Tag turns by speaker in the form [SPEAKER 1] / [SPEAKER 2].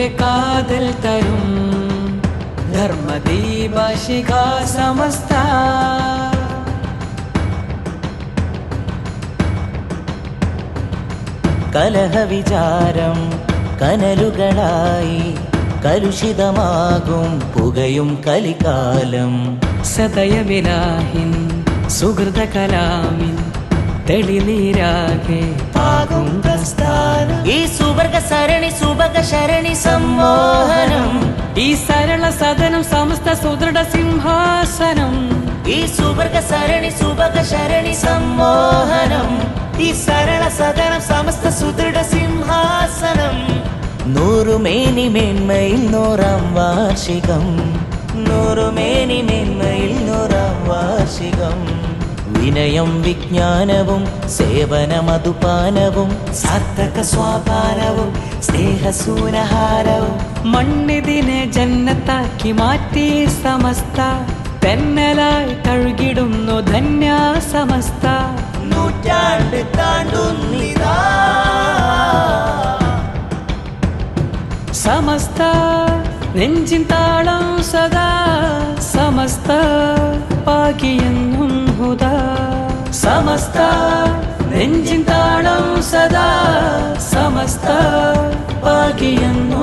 [SPEAKER 1] ദീനിന്റെ കാതൽ തരും. ധർമ്മദീപ സമസ്ത.
[SPEAKER 2] കലഹ വിചാരം കനലുകളായി കലുഷിതമാകും പുകയും കലികാലം.
[SPEAKER 1] സതയവിലാഹിൻ സുഹൃത കലാമിൻ തെളിനീരാകെ.
[SPEAKER 2] പാകും പ്രസ്ഥാനം. ഈ സുവർഗ സരണി സുഭഗ ശരണി സമ്മോഹനം.
[SPEAKER 1] ഈ സരള സദനം സമസ്ത സുദൃഢ സിംഹാസനം.
[SPEAKER 2] ഈ സുവർഗ സരണി സുഭഗ ശരണി സമ്മോഹനം. ഈ സരള സദനം സമസ്ത സുദൃഢ സിംഹാസനം. നൂറുമേനി മേന്മയിൽ നൂറാം വാർഷികം. നൂറുമേനി മേന്മയിൽ നൂറാം വാർഷികം. വിനയം വിജ്ഞാനവും സേവന മധുപാനവും സാർത്ഥക സ്വാപാനവും സ്നേഹസൂനഹാരവും.
[SPEAKER 1] മണ്ണിതിനെ ജന്നത്താക്കി മാറ്റി സമസ്ത തെന്നലായി തഴുകിടുന്നു ധന്യ സമസ്ത
[SPEAKER 2] നൂറ്റാണ്ട് താണ്ടുന്നിതാ.
[SPEAKER 1] സമസ്ത നെഞ്ചിൻ താളം സദാ സമസ്ത ഹുദാ സമസ്ത നെഞ്ചിൻ താളം സദാ സമസ്ത പാകിയെന്നും